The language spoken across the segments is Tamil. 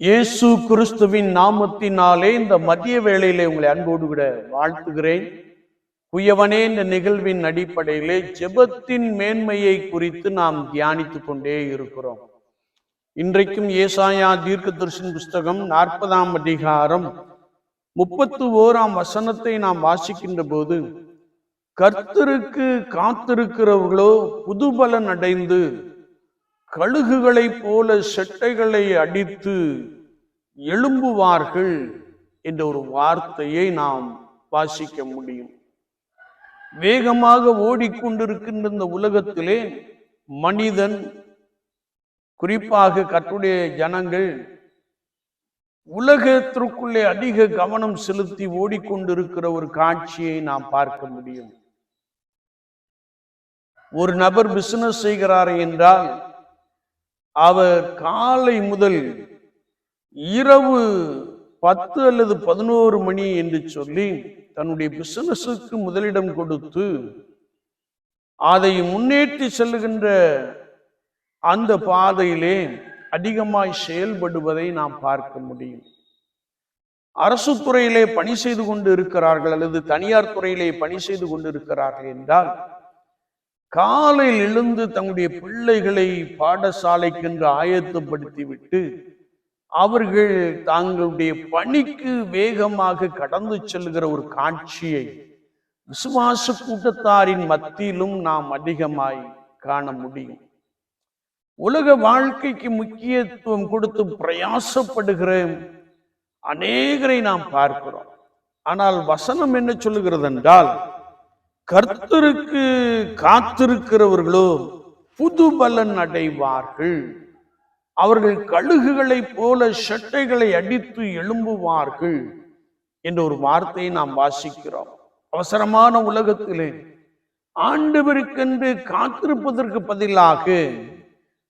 இயேசு கிறிஸ்துவின் நாமத்தினாலே இந்த மதிய வேளையிலே உங்களை அன்போடு விட வாழ்த்துகிறேன். குயவனே இந்த நிகழ்வின் அடிப்படையிலே ஜெபத்தின் மேன்மையை குறித்து நாம் தியானித்துக் கொண்டே இருக்கிறோம். இன்றைக்கும் ஏசாயா தீர்க்க தரிசன புஸ்தகம் நாற்பதாம் அதிகாரம் முப்பத்து ஓராம் வசனத்தை நாம் வாசிக்கின்ற போது கர்த்தருக்கு காத்திருக்கிறவர்களோ புதுபலன் அடைந்து கழுகுகளைப் போல செட்டைகளை அடித்து எழும்புவார்கள் என்ற ஒரு வார்த்தையை நாம் வாசிக்க முடியும். வேகமாக ஓடிக்கொண்டிருக்கின்ற இந்த உலகத்திலே மனிதன் குறிப்பாக கற்றுடைய ஜனங்கள் உலகத்திற்குள்ளே அதிக கவனம் செலுத்தி ஓடிக்கொண்டிருக்கிற ஒரு காட்சியை நாம் பார்க்க முடியும். ஒரு நபர் பிசினஸ் செய்கிறார் என்றால் அவர் காலை முதல் இரவு பத்து அல்லது பதினோரு மணி என்று சொல்லி தன்னுடைய பிசினஸுக்கு முதலிடம் கொடுத்து அதை முன்னேற்றி செல்லுகின்ற அந்த பாதையிலே அதிகமாய் செயல்படுவதை நாம் பார்க்க முடியும். அரசு துறையிலே பணி செய்து கொண்டு இருக்கிறார்கள் அல்லது தனியார் துறையிலே பணி செய்து கொண்டு இருக்கிறார்கள் என்றால் காலையில் எழுந்து தங்களுடைய பிள்ளைகளை பாடசாலைக்கென்று ஆயத்தப்படுத்தி விட்டு அவர்கள் தங்களுடைய பணிக்கு வேகமாக கடந்து செல்கிற ஒரு காட்சியை விசுவாச கூட்டத்தாரின் மத்தியிலும் நாம் அதிகமாய் காண முடியும். உலக வாழ்க்கைக்கு முக்கியத்துவம் கொடுத்து பிரயாசப்படுகிற அநேகரை நாம் பார்க்கிறோம். ஆனால் வசனம் என்ன சொல்லுகிறது என்றால் கர்த்தருக்கு காத்திருக்கிறவர்களோ புது பலன் அடைவார்கள். அவர்கள் கழுகுகளைப் போல சட்டைகளை அடித்து எழும்புவார்கள் என்ற ஒரு வார்த்தையை நாம் வாசிக்கிறோம். அவசரமான உலகத்திலே ஆண்டவருக்கென்று காத்திருப்பதற்கு பதிலாக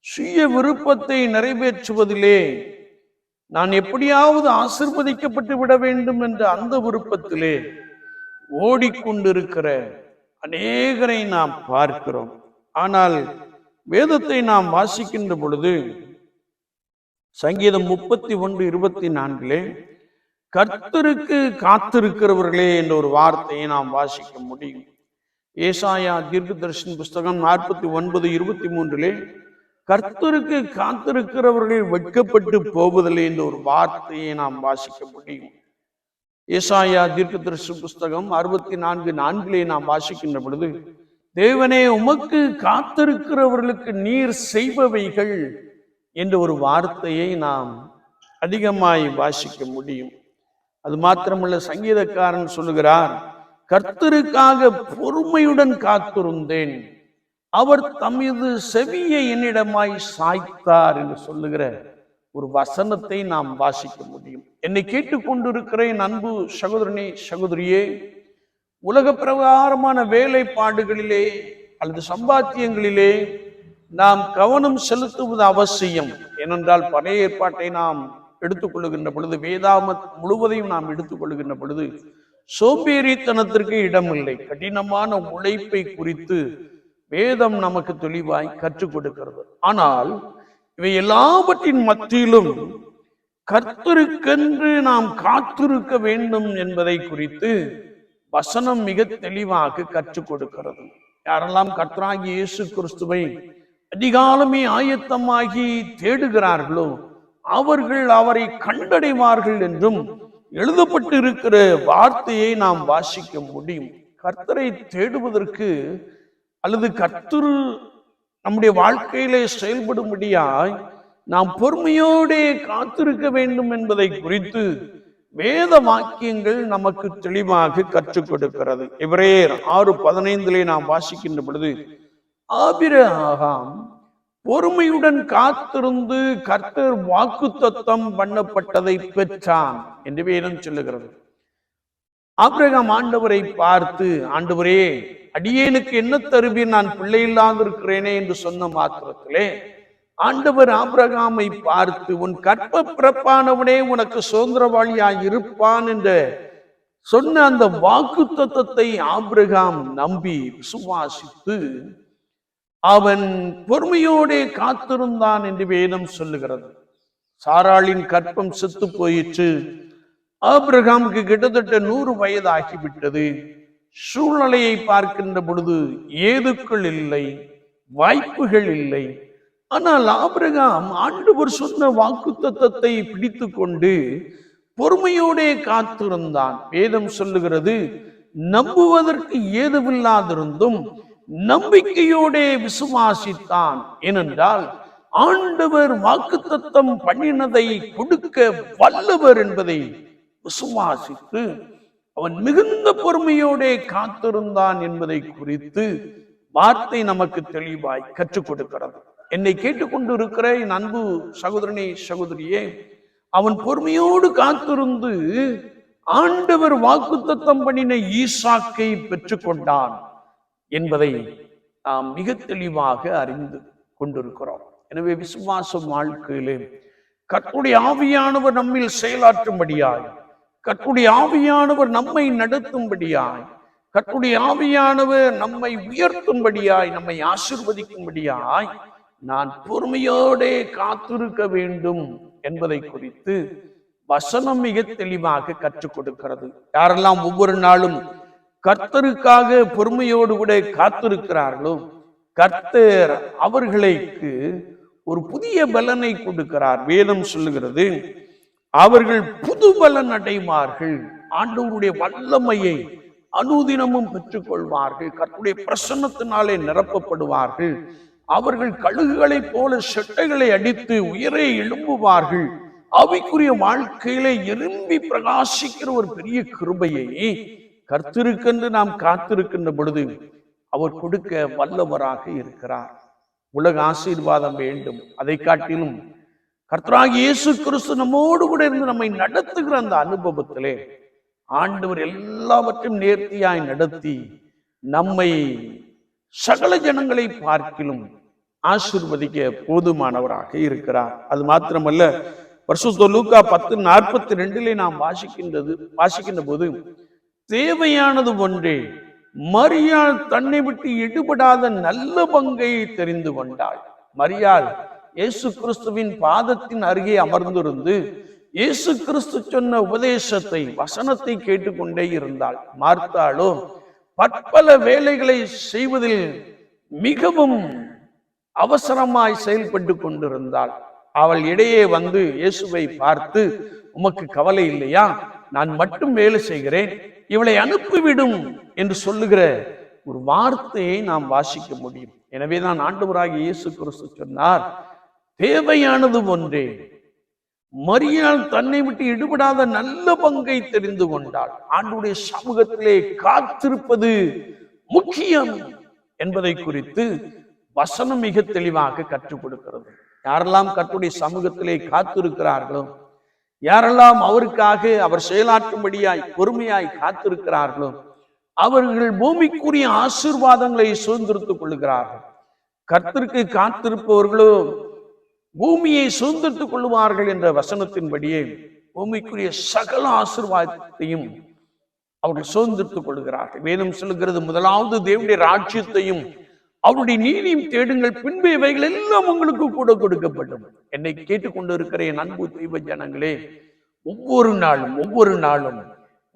சுய விருப்பத்தை நிறைவேற்றுவதிலே நான் எப்படியாவது ஆசிர்வதிக்கப்பட்டு விட வேண்டும் என்ற அந்த விருப்பத்திலே ஓடிக்கொண்டிருக்கிற அநேகரை நாம் பார்க்கிறோம். ஆனால் வேதத்தை நாம் வாசிக்கின்ற பொழுது சங்கீதம் முப்பத்தி ஒன்று இருபத்தி நான்கிலே கர்த்தருக்கு காத்திருக்கிறவர்களே என்ற ஒரு வார்த்தையை நாம் வாசிக்க முடியும். ஏசாயா தீர்க்க தரிசன புஸ்தகம் நாற்பத்தி ஒன்பது இருபத்தி மூன்றிலே கர்த்தருக்கு காத்திருக்கிறவர்கள் வெட்கப்பட்டு போவதில்லை என்ற ஒரு வார்த்தையை நாம் வாசிக்க முடியும். ஏசாயா தீர்க்க தரிசு புஸ்தகம் அறுபத்தி நான்கு நான்கிலே நாம் வாசிக்கின்ற பொழுது தேவனே உமக்கு காத்திருக்கிறவர்களுக்கு நீர் செய்பவைகள் என்ற ஒரு வார்த்தையை நாம் அதிகமாய் வாசிக்க முடியும். அது மாத்திரமல்ல சங்கீதக்காரன் சொல்லுகிறார் கர்த்தருக்காக பொறுமையுடன் காத்திருந்தேன். அவர் தமது செவியை என்னிடமாய் சாய்த்தார் என்று சொல்லுகிற ஒரு வசனத்தை நாம் வாசிக்க முடியும். என்னை கேட்டுக்கொண்டிருக்கிற என் அன்பு சகோதரனே சகோதரியே உலக பிரகாரமான வேலைப்பாடுகளிலே அல்லது சம்பாத்தியங்களிலே நாம் கவனம் செலுத்துவது அவசியம். ஏனென்றால் பழைய ஏற்பாட்டை நாம் எடுத்துக்கொள்ளுகின்ற பொழுது வேதாமத் முழுவதையும் நாம் எடுத்துக்கொள்ளுகின்ற பொழுது சோம்பேறித்தனத்திற்கு இடமில்லை. கடினமான உழைப்பை குறித்து வேதம் நமக்கு தெளிவாய் கற்றுக் கொடுக்கிறது. ஆனால் இவை எல்லாவற்றின் மத்தியிலும் கர்த்தருக்கென்று நாம் காத்திருக்க வேண்டும் என்பதை குறித்து வசனம் மிக தெளிவாக கற்றுக் கொடுக்கிறது. யாரெல்லாம் கர்த்தராகி இயேசு கிறிஸ்துவை அதிகாலமே ஆயத்தமாகி தேடுகிறார்களோ அவர்கள் அவரை கண்டடைவார்கள் என்றும் எழுதப்பட்டு இருக்கிற வார்த்தையை நாம் வாசிக்க முடியும். கர்த்தரை தேடுவதற்கு அல்லது கர்த்தர் நம்முடைய வாழ்க்கையிலே செயல்படும்படியாய் நாம் பொறுமையோடே காத்திருக்க வேண்டும் என்பதை குறித்து வேத வாக்கியங்கள் நமக்கு தெளிவாக கற்றுக் கொடுக்கிறது. இவரேர் ஆறு பதினைந்திலே நாம் வாசிக்கின்ற பொழுது ஆபிரகாம் பொறுமையுடன் காத்திருந்து கர்த்தர் வாக்கு தத்தம் பண்ணப்பட்டதை பெற்றான் என்று வேதம் சொல்லுகிறது. ஆபிரகாம் ஆண்டவரை பார்த்து ஆண்டவரே அடியேனுக்கு என்ன தருவீர்? நான் பிள்ளை இல்லாதிருக்கிறேனே என்று சொன்ன மாத்திரத்திலே ஆண்டவர் ஆபிரகாமை பார்த்து உன் கற்ப பிறப்பானவனே உனக்கு சுதந்திரவாளியாய் இருப்பான் என்ற சொன்ன அந்த வாக்கு தத்தத்தை ஆபிரகாம் நம்பி விசுவாசித்து அவன் பொறுமையோடே காத்திருந்தான் என்று வேதம் சொல்லுகிறது. சாராளின் கற்பம் செத்து போயிற்று. ஆபிரகாமுக்கு கிட்டத்தட்ட நூறு வயது ஆகிவிட்டது சூழ்நிலையை பார்க்கின்ற பொழுது ஏதுக்கள் இல்லை வாய்ப்புகள் இல்லை. ஆனால் ஆபிரகாம் ஆண்டவர் சொன்ன வாக்கு தத்தத்தை பிடித்து கொண்டு பொறுமையோடே காத்திருந்தான். வேதம் சொல்லுகிறது நம்புவதற்கு ஏதுவில்லாதிருந்தும் நம்பிக்கையோடே விசுவாசித்தான். ஏனென்றால் ஆண்டவர் வாக்குத்தத்தம் பண்ணினதை கொடுக்க வல்லவர் என்பதை விசுவாசித்து அவன் மிகுந்த பொறுமையோடே காத்திருந்தான் என்பதை குறித்து வார்த்தை நமக்கு தெளிவாய் கற்றுக் கொடுக்கிறது. என்னை கேட்டுக்கொண்டு இருக்கிற என் அன்பு சகோதரனே சகோதரியே அவன் பொறுமையோடு காத்திருந்து ஆண்டவர் வாக்குத்தத்தம் பண்ணின ஈசாக்கை பெற்றுக்கொண்டான் என்பதை நாம் மிக தெளிவாக அறிந்து கொண்டிருக்கிறோம். எனவே விசுவாச வாழ்க்கையிலே கற்புடைய ஆவியானவர் நம்மில் செயலாற்றும்படியாய் கற்றுடைய ஆவியானவர் நம்மை நடத்தும்படியாய் கற்றுடைய ஆவியானவர் நம்மை உயர்த்தும்படியாய் நம்மை ஆசிர்வதிக்கும்படியாய் நான் பொறுமையோடே காத்திருக்க வேண்டும் என்பதை குறித்து வசனம் மிக தெளிவாக கற்றுக் கொடுக்கிறது. யாரெல்லாம் ஒவ்வொரு நாளும் கர்த்தருக்காக பொறுமையோடு கூட காத்திருக்கிறார்களோ கர்த்தர் அவர்களுக்கு ஒரு புதிய பலனை கொடுக்கிறார். வேதம் சொல்லுகிறது அவர்கள் புதுபலன் அடைவார்கள். ஆண்டவருடைய வல்லமையை அனுதினமும் பெற்றுக்கொள்வார்கள். கற்றுடைய பிரசன்னத்தினாலே நிரப்பப்படுவார்கள். அவர்கள் கழுகுகளைப் போல செட்டைகளை அடித்து உயரே எழும்புவார்கள். அவைக்குரிய வாழ்க்கையில எறும்பி பிரகாசிக்கிற ஒரு பெரிய கிருபையை கர்த்திருக்கென்று நாம் காத்திருக்கின்ற பொழுது அவர் கொடுக்க வல்லவராக இருக்கிறார். உலக ஆசீர்வாதம் வேண்டும். அதை காட்டிலும் கர்த்தராக இயேசு கிறிஸ்து நம்மோடு கூட இருந்து நம்மை நடத்துகிற அந்த அனுபவத்திலே ஆண்டவர் எல்லாவற்றையும் நேர்த்தியாய் நடத்தி நம்மை சகல ஜனங்களை பார்க்கிலும் ஆசிர்வதிக்க போதுமானவராக இருக்கிறார். அது மாத்திரமல்ல பரிசுத்த லூக்கா பத்து நாற்பத்தி ரெண்டிலே நாம் வாசிக்கின்றது வாசிக்கின்ற போது தேவையானது ஒன்றே மரியாள் தன்னை விட்டு எடுபடாத நல்ல பங்கை தெரிந்து கொண்டாள். மரியாள் இயேசு கிறிஸ்துவின் பாதத்தின் அருகே அமர்ந்திருந்து இயேசு கிறிஸ்து சொன்ன உபதேசத்தை வசனத்தை கேட்டுக்கொண்டே இருந்தாள். மார்த்தாளோ பற்பல வேலைகளை செய்வதில் மிகவும் அவசரமாய் செயல்பட்டு கொண்டிருந்தாள். அவள் இடையே வந்து இயேசுவை பார்த்து உமக்கு கவலை இல்லையா? நான் மட்டும் வேலை செய்கிறேன். இவளை அனுப்பிவிடும் என்று சொல்லுகிற ஒரு வார்த்தையை நாம் வாசிக்க முடியும். எனவேதான் ஆண்டவராக இயேசு கிறிஸ்து சொன்னார் தேவையானது ஒன்றே. மரியாள் தன்னை விட்டு ஈடுபடாத நல்ல பங்கை தெரிந்து கொண்டாள். ஆண்டுடைய சமூகத்திலே காத்திருப்பது முக்கியம் என்பதை குறித்து வசனம் மிக தெளிவாக கற்றுக் கொடுக்கிறது. யாரெல்லாம் கற்றுடைய சமூகத்திலே காத்திருக்கிறார்களோ யாரெல்லாம் அவருக்காக அவர் செயலாற்றும்படியாய் பொறுமையாய் காத்திருக்கிறார்களோ அவர்கள் பூமிக்குரிய ஆசீர்வாதங்களை சுதந்திரித்துக் கொள்ளுகிறார்கள். கர்த்திற்கு காத்திருப்பவர்களோ பூமியை சுதந்திரத்துக் கொள்வார்கள் என்ற வசனத்தின்படியே பூமிக்குரிய சகல ஆசீர்வாதத்தையும் அவர்கள் சுதந்திரத்துக் கொள்கிறார்கள். வேதம் சொல்லுகிறது முதலாவது தேவனுடைய ராஜ்யத்தையும் அவருடைய நீதியும் தேடுங்கள் பின்பு இவைகள் எல்லாம் உங்களுக்கு கூட கொடுக்கப்படும். என்னை கேட்டுக்கொண்டு இருக்கிற என் அன்பு தெய்வ ஜனங்களே ஒவ்வொரு நாளும் ஒவ்வொரு நாளும்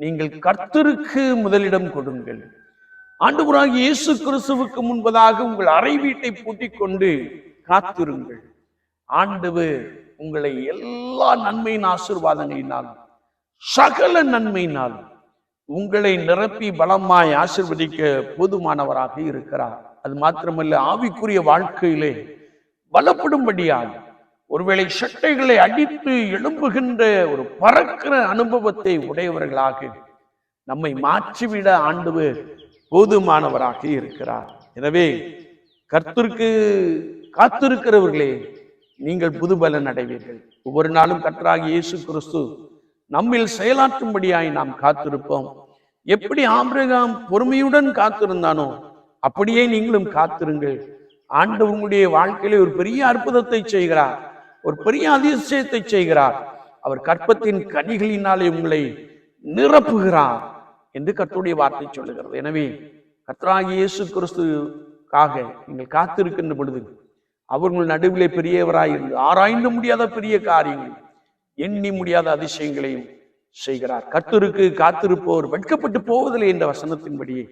நீங்கள் கர்த்தருக்கு முதலிடம் கொடுங்கள். ஆண்டவராகிய இயேசு கிறிஸ்துவுக்கு முன்பதாக உங்கள் அறை வீட்டை பூட்டிக் கொண்டு காத்திருங்கள். ஆண்டவர் உங்களை எல்லா நன்மையின் ஆசீர்வாதங்களினாலும் சகல நன்மையினாலும் உங்களை நிரப்பி பலமாய் ஆசிர்வதிக்க போதுமானவராக இருக்கிறார். அது மாத்திரமல்ல ஆவிக்குரிய வாழ்க்கையிலே பலப்படும்படியாக ஒருவேளை சட்டைகளை அடித்து எழும்புகின்ற ஒரு பறக்கிற அனுபவத்தை உடையவர்களாக நம்மை மாற்றிவிட ஆண்டவர் போதுமானவராக இருக்கிறார். எனவே கர்த்தருக்கு காத்திருக்கிறவர்களே நீங்கள் புது பலன் அடைவீர்கள். ஒவ்வொரு நாளும் கர்த்தராகிய இயேசு கிறிஸ்து நம்மில் செயலாற்றும்படியாய் நாம் காத்திருப்போம். எப்படி ஆபிரகாம் பொறுமையுடன் காத்திருந்தானோ அப்படியே நீங்களும் காத்திருங்கள். ஆண்டு உங்களுடைய வாழ்க்கையில ஒரு பெரிய அற்புதத்தை செய்கிறார். ஒரு பெரிய அதிசயத்தை செய்கிறார். அவர் கற்பத்தின் கனிகளினாலே உங்களை நிரப்புகிறார் என்று கர்த்தருடைய வார்த்தை சொல்லுகிறது. எனவே கர்த்தராகிய இயேசு கிறிஸ்துக்காக நீங்கள் காத்திருக்கின்ற பொழுது அவர்கள் நடுவிலே பெரியவராயிருந்து ஆராய்ந்து முடியாத பெரிய காரியங்கள் எண்ணி முடியாத அதிசயங்களையும் செய்கிறார். கர்த்தருக்கு காத்திருப்போர் வெட்கப்பட்டு போவதில்லை என்ற வசனத்தின்படியே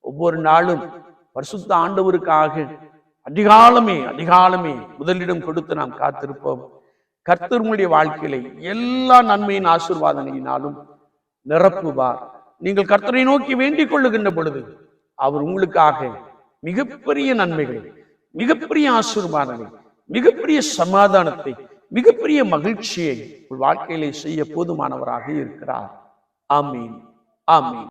ஒவ்வொரு நாளும் பரிசுத்த ஆண்டவருக்காக அதிகாலமே அதிகாலமே முதலிடம் கொடுத்து நாம் காத்திருப்போம். கர்த்தர்களுடைய வாழ்க்கையில வாழ்க்கையிலே எல்லா நன்மையின் ஆசிர்வாதனையினாலும் நிரப்புவார். நீங்கள் கர்த்தரை நோக்கி வேண்டிக் கொள்ளுகின்ற பொழுது அவர் உங்களுக்காக மிகப்பெரிய நன்மைகளை மிகப்பெரிய ஆசீர்வாதங்களை மிகப்பெரிய சமாதானத்தை மிகப்பெரிய மகிழ்ச்சியை உங்கள் வாழ்க்கையிலே செய்ய போதுமானவராக இருக்கிறார். ஆமீன். ஆமீன்.